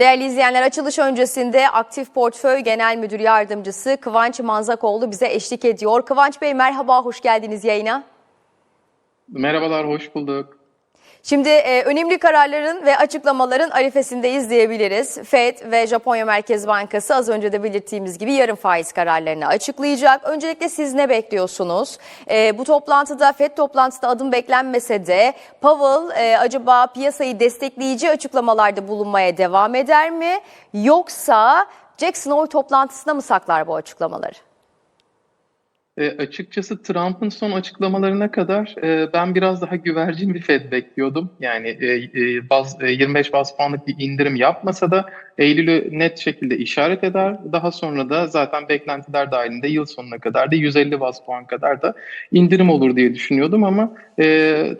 Değerli izleyenler açılış öncesinde Aktif Portföy Genel Müdür Yardımcısı Kıvanç Manzakoğlu bize eşlik ediyor. Kıvanç Bey merhaba, hoş geldiniz yayına. Merhabalar, hoş bulduk. Şimdi e, önemli kararların ve açıklamaların arifesindeyiz diyebiliriz. FED ve Japonya Merkez Bankası az önce de belirttiğimiz gibi yarın faiz kararlarını açıklayacak. Öncelikle siz ne bekliyorsunuz? E, bu toplantıda FED toplantısında adım beklenmese de Powell e, acaba piyasayı destekleyici açıklamalarda bulunmaya devam eder mi? Yoksa Jackson Hole toplantısına mı saklar bu açıklamaları? E, açıkçası Trump'ın son açıklamalarına kadar e, ben biraz daha güvercin bir Fed bekliyordum. Yani e, e, baz, e, 25 bas puanlık bir indirim yapmasa da Eylül'ü net şekilde işaret eder. Daha sonra da zaten beklentiler dahilinde yıl sonuna kadar da 150 bas puan kadar da indirim olur diye düşünüyordum ama e,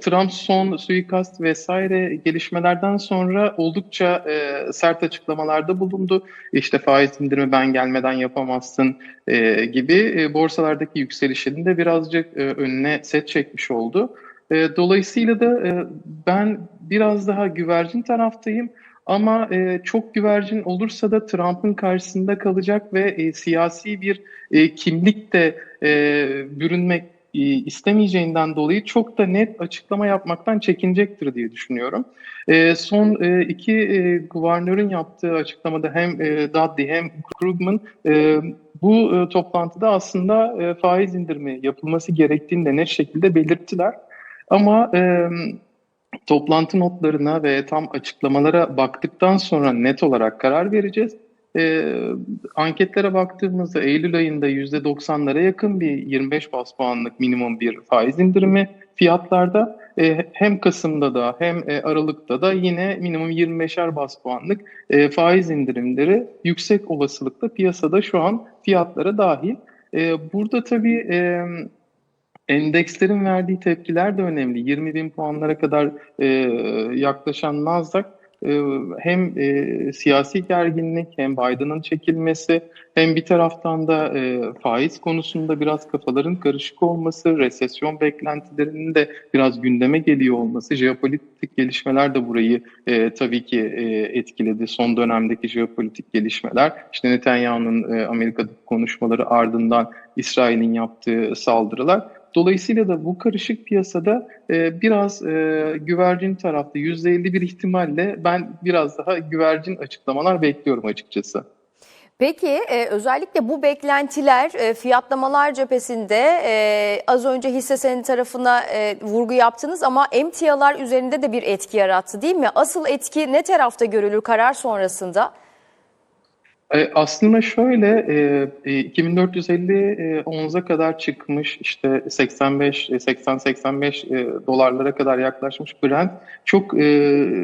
Trump son suikast vesaire gelişmelerden sonra oldukça e, sert açıklamalarda bulundu. İşte faiz indirimi ben gelmeden yapamazsın e, gibi e, borsalardaki yükselişinin de birazcık e, önüne set çekmiş oldu. E, dolayısıyla da e, ben biraz daha güvercin taraftayım. Ama e, çok güvercin olursa da Trump'ın karşısında kalacak ve e, siyasi bir e, kimlik de e, bürünmek e, istemeyeceğinden dolayı çok da net açıklama yapmaktan çekinecektir diye düşünüyorum. E, son e, iki e, guvernörün yaptığı açıklamada hem e, Dudley hem Krugman e, bu e, toplantıda aslında e, faiz indirimi yapılması gerektiğini de net şekilde belirttiler. Ama e, toplantı notlarına ve tam açıklamalara baktıktan sonra net olarak karar vereceğiz. E, anketlere baktığımızda Eylül ayında %90'lara yakın bir 25 bas puanlık minimum bir faiz indirimi fiyatlarda e, hem Kasım'da da hem e, Aralık'ta da yine minimum 25'er bas puanlık e, faiz indirimleri yüksek olasılıkla piyasada şu an fiyatlara dahil. E, burada tabii e, endekslerin verdiği tepkiler de önemli. 20 bin puanlara kadar e, yaklaşan Nasdaq e, hem e, siyasi gerginlik hem Biden'ın çekilmesi hem bir taraftan da e, faiz konusunda biraz kafaların karışık olması, resesyon beklentilerinin de biraz gündeme geliyor olması, jeopolitik gelişmeler de burayı e, tabii ki e, etkiledi. Son dönemdeki jeopolitik gelişmeler, işte Netanyahu'nun e, Amerika'daki konuşmaları ardından İsrail'in yaptığı saldırılar Dolayısıyla da bu karışık piyasada e, biraz e, güvercin tarafta %50 bir ihtimalle ben biraz daha güvercin açıklamalar bekliyorum açıkçası. Peki e, özellikle bu beklentiler e, fiyatlamalar cephesinde e, az önce hisse senedi tarafına e, vurgu yaptınız ama emtialar üzerinde de bir etki yarattı değil mi? Asıl etki ne tarafta görülür karar sonrasında? E, aslında şöyle e, 2450 e, onza kadar çıkmış işte 85 80-85 e, dolarlara kadar yaklaşmış Brent çok e,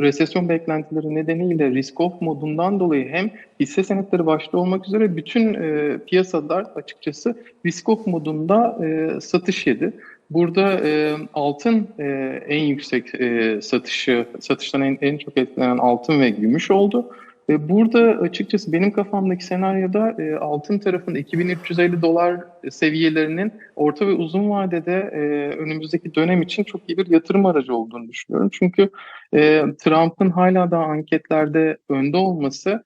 resesyon beklentileri nedeniyle risk off modundan dolayı hem hisse senetleri başta olmak üzere bütün e, piyasalar açıkçası risk off modunda e, satış yedi. Burada e, altın e, en yüksek e, satışı satıştan en, en çok etkilenen altın ve gümüş oldu. Burada açıkçası benim kafamdaki senaryoda e, altın tarafında 2350 dolar seviyelerinin orta ve uzun vadede e, önümüzdeki dönem için çok iyi bir yatırım aracı olduğunu düşünüyorum. Çünkü e, Trump'ın hala da anketlerde önde olması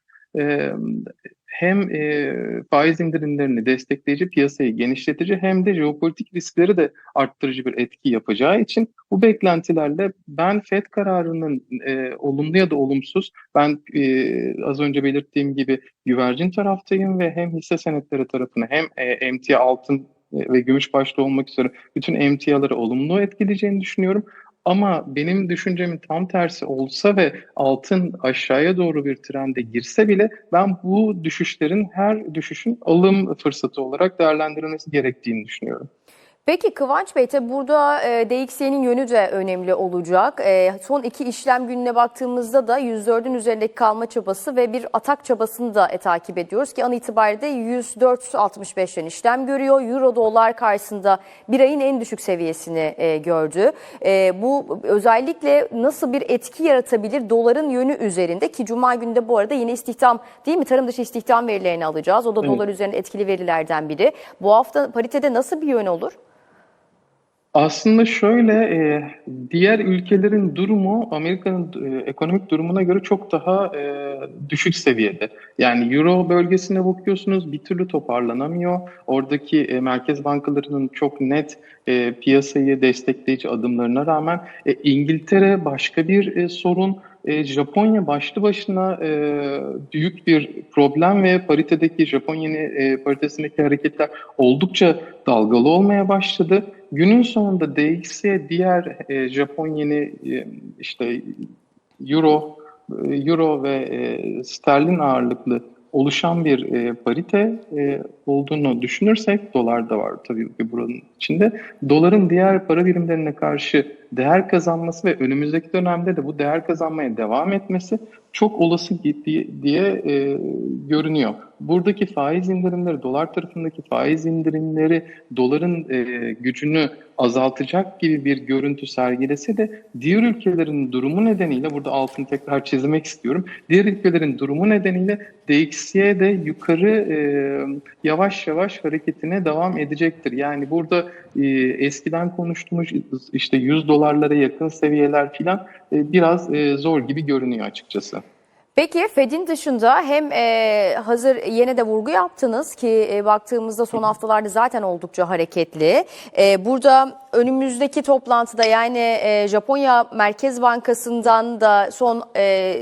hem e, faiz indirimlerini destekleyici, piyasayı genişletici hem de jeopolitik riskleri de arttırıcı bir etki yapacağı için bu beklentilerle ben FED kararının e, olumlu ya da olumsuz, ben e, az önce belirttiğim gibi güvercin taraftayım ve hem hisse senetleri tarafını hem e, emtia altın ve gümüş başta olmak üzere bütün emtiaları olumlu etkileyeceğini düşünüyorum. Ama benim düşüncemin tam tersi olsa ve altın aşağıya doğru bir trende girse bile ben bu düşüşlerin her düşüşün alım fırsatı olarak değerlendirilmesi gerektiğini düşünüyorum. Peki Kıvanç Bey tabi burada e, DXY'nin yönü de önemli olacak. E, son iki işlem gününe baktığımızda da 104'ün üzerindeki kalma çabası ve bir atak çabasını da e, takip ediyoruz ki an itibariyle 104.65'ten işlem görüyor. Euro dolar karşısında bir ayın en düşük seviyesini e, gördü. E, bu özellikle nasıl bir etki yaratabilir doların yönü üzerinde ki Cuma günde bu arada yine istihdam değil mi tarım dışı istihdam verilerini alacağız. O da evet. dolar üzerinde etkili verilerden biri. Bu hafta paritede nasıl bir yön olur? Aslında şöyle, e, diğer ülkelerin durumu Amerika'nın e, ekonomik durumuna göre çok daha e, düşük seviyede. Yani Euro bölgesine bakıyorsunuz bir türlü toparlanamıyor. Oradaki merkez bankalarının çok net piyasayı destekleyici adımlarına rağmen İngiltere başka bir sorun. E, Japonya başlı başına e, büyük bir problem ve paritedeki Japon yeni e, paritesindeki hareketler oldukça dalgalı olmaya başladı. Günün sonunda DXY diğer e, Japon yeni e, işte Euro, e, Euro ve e, sterlin ağırlıklı oluşan bir e, parite e, olduğunu düşünürsek, dolar da var tabii ki buranın içinde. Doların diğer para birimlerine karşı değer kazanması ve önümüzdeki dönemde de bu değer kazanmaya devam etmesi çok olası diye, diye e, görünüyor. Buradaki faiz indirimleri, dolar tarafındaki faiz indirimleri doların e, gücünü azaltacak gibi bir görüntü sergilese de diğer ülkelerin durumu nedeniyle burada altını tekrar çizmek istiyorum. Diğer ülkelerin durumu nedeniyle DXY de yukarı e, yavaş yavaş hareketine devam edecektir. Yani burada e, eskiden konuştuğumuz işte 100 dolarlara yakın seviyeler filan e, biraz e, zor gibi görünüyor açıkçası. Peki Fed'in dışında hem e, hazır yine de vurgu yaptınız ki e, baktığımızda son haftalarda zaten oldukça hareketli. E, burada önümüzdeki toplantıda yani e, Japonya Merkez Bankası'ndan da son e,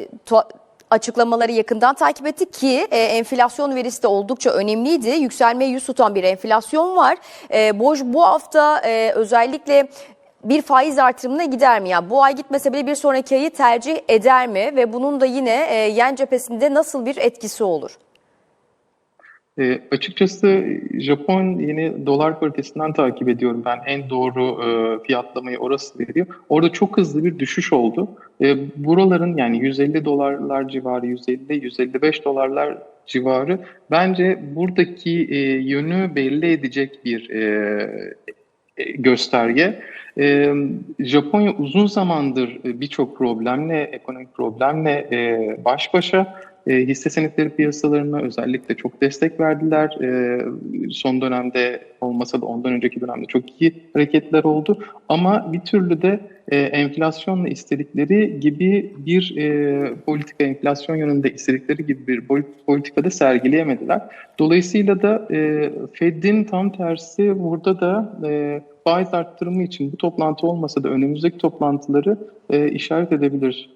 açıklamaları yakından takip ettik ki e, enflasyon verisi de oldukça önemliydi. Yükselmeye yüz tutan bir enflasyon var. E, Boj bu hafta e, özellikle bir faiz artırımına gider mi? Yani bu ay gitmese bile bir sonraki ayı tercih eder mi? Ve bunun da yine e, yen cephesinde nasıl bir etkisi olur? E, açıkçası Japon yeni dolar paritesinden takip ediyorum. Ben en doğru e, fiyatlamayı orası veriyor. Orada çok hızlı bir düşüş oldu. E, buraların yani 150 dolarlar civarı, 150-155 dolarlar civarı bence buradaki e, yönü belli edecek bir e, gösterge. E, Japonya uzun zamandır birçok problemle, ekonomik problemle e, baş başa. E, hisse senetleri piyasalarına özellikle çok destek verdiler. E, son dönemde olmasa da ondan önceki dönemde çok iyi hareketler oldu. Ama bir türlü de e, enflasyonla istedikleri gibi bir e, politika, enflasyon yönünde istedikleri gibi bir politikada sergileyemediler. Dolayısıyla da e, Fed'in tam tersi burada da e, faiz arttırımı için bu toplantı olmasa da önümüzdeki toplantıları e, işaret edebilir.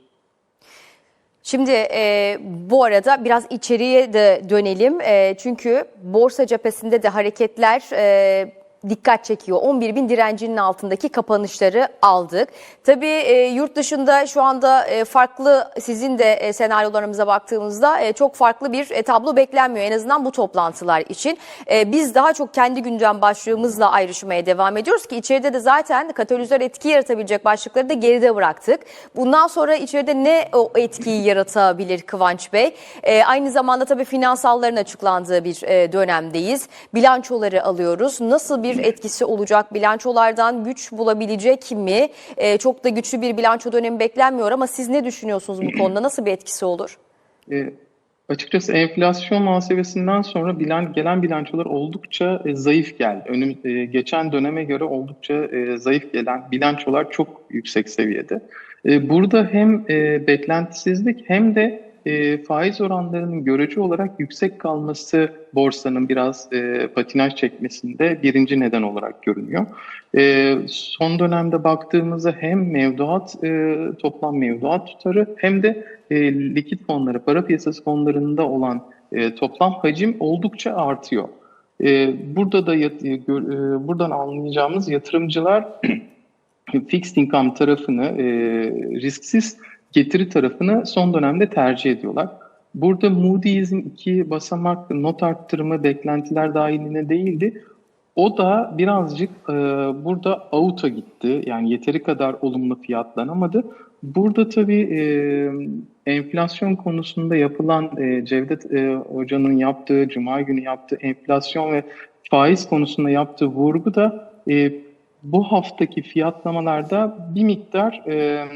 Şimdi e, bu arada biraz içeriye de dönelim. E, çünkü borsa cephesinde de hareketler e, dikkat çekiyor. 11 bin direncinin altındaki kapanışları aldık. Tabii e, yurt dışında şu anda e, farklı sizin de e, senaryolarımıza baktığımızda çok farklı bir tablo beklenmiyor. En azından bu toplantılar için. Biz daha çok kendi gündem başlığımızla ayrışmaya devam ediyoruz ki içeride de zaten katalizör etki yaratabilecek başlıkları da geride bıraktık. Bundan sonra içeride ne o etkiyi yaratabilir Kıvanç Bey? Aynı zamanda tabii finansalların açıklandığı bir dönemdeyiz. Bilançoları alıyoruz. Nasıl bir etkisi olacak? Bilançolardan güç bulabilecek mi? E, çok da güçlü bir bilanço dönemi beklenmiyor ama siz ne düşünüyorsunuz bu konuda? Nasıl bir etkisi olur? E, açıkçası enflasyon muhasebesinden sonra bilan, gelen bilançolar oldukça e, zayıf geldi. Önüm, e, geçen döneme göre oldukça e, zayıf gelen bilançolar çok yüksek seviyede. E, burada hem e, beklentisizlik hem de e, faiz oranlarının görece olarak yüksek kalması borsanın biraz e, patinaj çekmesinde birinci neden olarak görünüyor. E, son dönemde baktığımızda hem mevduat e, toplam mevduat tutarı hem de e, likit fonları, para piyasası fonlarında olan e, toplam hacim oldukça artıyor. E, burada da yat, e, buradan anlayacağımız yatırımcılar fixed income tarafını e, risksiz getiri tarafını son dönemde tercih ediyorlar. Burada Moody's'in iki basamak not arttırma beklentiler dahiline değildi. O da birazcık e, burada out'a gitti. Yani yeteri kadar olumlu fiyatlanamadı. Burada tabii e, enflasyon konusunda yapılan e, Cevdet e, Hoca'nın yaptığı, Cuma günü yaptığı enflasyon ve faiz konusunda yaptığı vurgu da e, bu haftaki fiyatlamalarda bir miktar... E,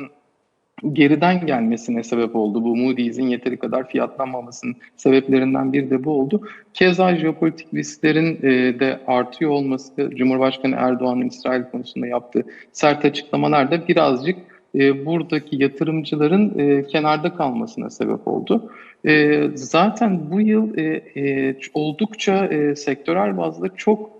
geriden gelmesine sebep oldu. Bu Moody's'in yeteri kadar fiyatlanmamasının sebeplerinden biri de bu oldu. Keza jeopolitik risklerin e, de artıyor olması, Cumhurbaşkanı Erdoğan'ın İsrail konusunda yaptığı sert açıklamalar da birazcık e, buradaki yatırımcıların e, kenarda kalmasına sebep oldu. E, zaten bu yıl e, e, oldukça e, sektörel bazda çok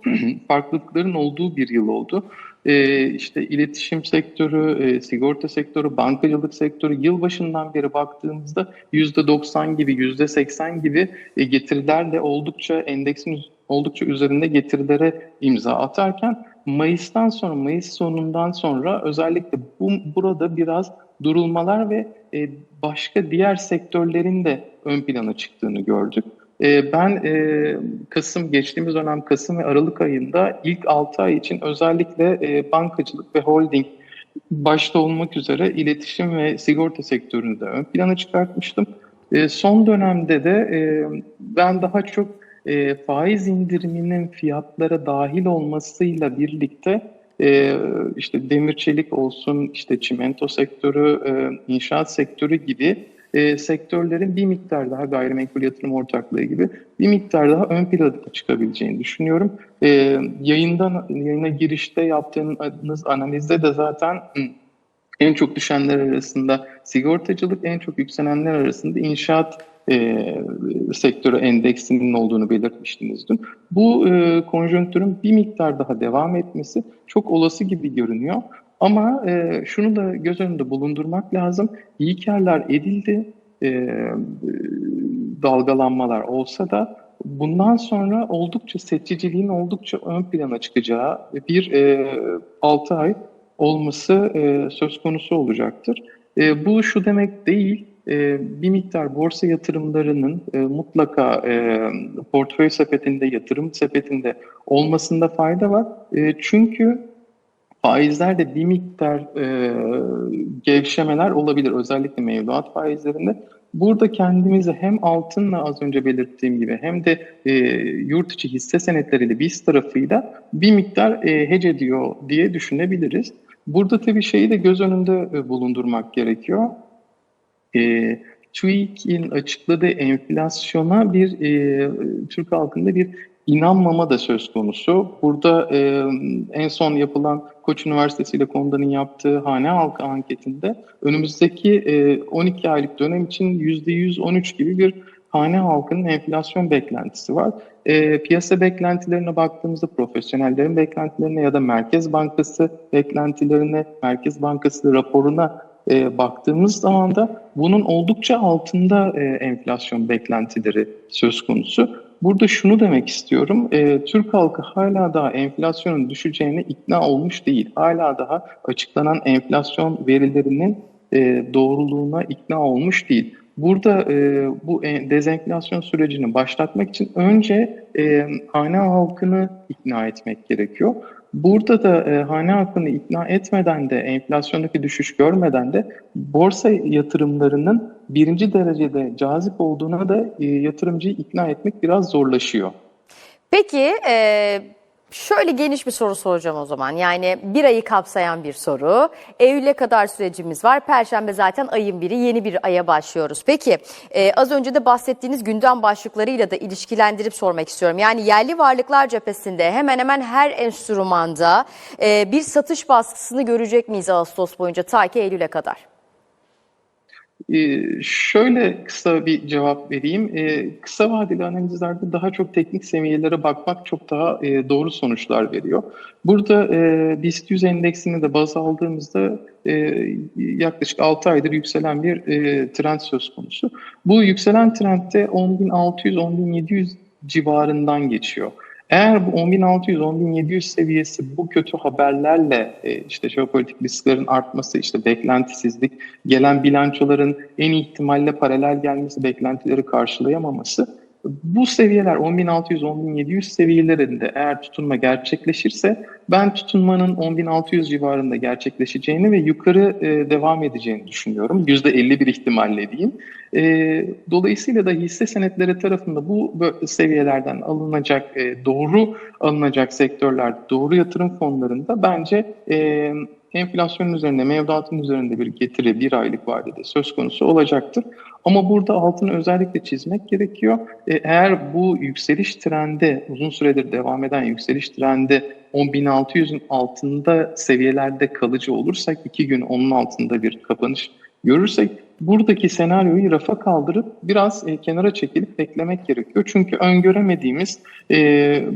farklılıkların olduğu bir yıl oldu. E, işte iletişim sektörü, e, sigorta sektörü, bankacılık sektörü yılbaşından beri baktığımızda %90 gibi, %80 gibi e, getirilerle oldukça endeksin oldukça üzerinde getirilere imza atarken Mayıs'tan sonra, Mayıs sonundan sonra özellikle bu, burada biraz durulmalar ve e, başka diğer sektörlerin de ön plana çıktığını gördük. E, ben e, Kasım, geçtiğimiz dönem Kasım ve Aralık ayında ilk 6 ay için özellikle e, bankacılık ve holding başta olmak üzere iletişim ve sigorta sektörünü de ön plana çıkartmıştım. E, son dönemde de ben daha çok faiz indiriminin fiyatlara dahil olmasıyla birlikte işte demir çelik olsun, işte çimento sektörü, inşaat sektörü gibi e, sektörlerin bir miktar daha gayrimenkul yatırım ortaklığı gibi bir miktar daha ön plana çıkabileceğini düşünüyorum. E, yayından yayına girişte yaptığınız analizde de zaten en çok düşenler arasında sigortacılık, en çok yükselenler arasında inşaat e, sektörü endeksinin olduğunu belirtmiştiniz dün. Bu e, konjonktürün bir miktar daha devam etmesi çok olası gibi görünüyor. Ama e, şunu da göz önünde bulundurmak lazım. İyi karlar edildi, e, dalgalanmalar olsa da bundan sonra oldukça seçiciliğin oldukça ön plana çıkacağı bir e, 6 ay olması e, söz konusu olacaktır. E, bu şu demek değil, e, bir miktar borsa yatırımlarının e, mutlaka e, portföy sepetinde, yatırım sepetinde olmasında fayda var. E, çünkü faizlerde bir miktar e, gevşemeler olabilir, özellikle mevduat faizlerinde. Burada kendimizi hem altınla az önce belirttiğim gibi hem de e, yurt içi hisse senetleriyle biz tarafıyla bir miktar e, hece ediyor diye düşünebiliriz. Burada tabii şeyi de göz önünde e, bulundurmak gerekiyor. E, TÜİK'in açıkladığı enflasyona bir e, Türk halkında bir inanmama da söz konusu. Burada e, en son yapılan Koç Üniversitesi ile Konda'nın yaptığı hane halkı anketinde önümüzdeki e, 12 aylık dönem için %113 gibi bir hane halkının enflasyon beklentisi var. E, piyasa beklentilerine baktığımızda profesyonellerin beklentilerine ya da Merkez Bankası beklentilerine, Merkez Bankası raporuna e, baktığımız zaman da bunun oldukça altında e, enflasyon beklentileri söz konusu. Burada şunu demek istiyorum, e, Türk halkı hala daha enflasyonun düşeceğine ikna olmuş değil. Hala daha açıklanan enflasyon verilerinin e, doğruluğuna ikna olmuş değil. Burada e, bu dezenflasyon sürecini başlatmak için önce e, hane halkını ikna etmek gerekiyor. Burada da e, hane halkını ikna etmeden de enflasyondaki düşüş görmeden de borsa yatırımlarının birinci derecede cazip olduğuna da e, yatırımcıyı ikna etmek biraz zorlaşıyor. Peki e, şöyle geniş bir soru soracağım o zaman. Yani bir ayı kapsayan bir soru. Eylül'e kadar sürecimiz var. Perşembe zaten ayın biri yeni bir aya başlıyoruz. Peki e, az önce de bahsettiğiniz gündem başlıklarıyla da ilişkilendirip sormak istiyorum. Yani yerli varlıklar cephesinde hemen hemen her enstrümanda e, bir satış baskısını görecek miyiz Ağustos boyunca ta ki Eylül'e kadar? Ee, şöyle kısa bir cevap vereyim. Ee, kısa vadeli analizlerde daha çok teknik seviyelere bakmak çok daha e, doğru sonuçlar veriyor. Burada e, BIST 100 endeksini de baz aldığımızda e, yaklaşık 6 aydır yükselen bir e, trend söz konusu. Bu yükselen trendde 10.600-10.700 civarından geçiyor. Eğer bu 10.600-10.700 seviyesi bu kötü haberlerle e, işte jeopolitik risklerin artması, işte beklentisizlik, gelen bilançoların en ihtimalle paralel gelmesi, beklentileri karşılayamaması bu seviyeler 10.600-10.700 seviyelerinde eğer tutunma gerçekleşirse ben tutunmanın 10.600 civarında gerçekleşeceğini ve yukarı e, devam edeceğini düşünüyorum. %50 bir ihtimalle diyeyim. E, dolayısıyla da hisse senetleri tarafında bu seviyelerden alınacak, e, doğru alınacak sektörler, doğru yatırım fonlarında bence e, enflasyonun üzerinde, mevduatın üzerinde bir getiri bir aylık vadede söz konusu olacaktır. Ama burada altını özellikle çizmek gerekiyor. E, eğer bu yükseliş trendi, uzun süredir devam eden yükseliş trendi 10.600'ün altında seviyelerde kalıcı olursak, iki gün onun altında bir kapanış görürsek, buradaki senaryoyu rafa kaldırıp biraz e, kenara çekilip beklemek gerekiyor. Çünkü öngöremediğimiz e,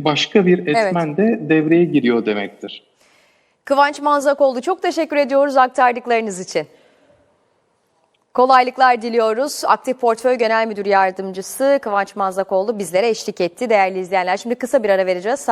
başka bir etmen de devreye giriyor demektir. Kıvanç Manzakoğlu çok teşekkür ediyoruz aktardıklarınız için. Kolaylıklar diliyoruz. Aktif Portföy Genel Müdür Yardımcısı Kıvanç Manzakoğlu bizlere eşlik etti değerli izleyenler. Şimdi kısa bir ara vereceğiz.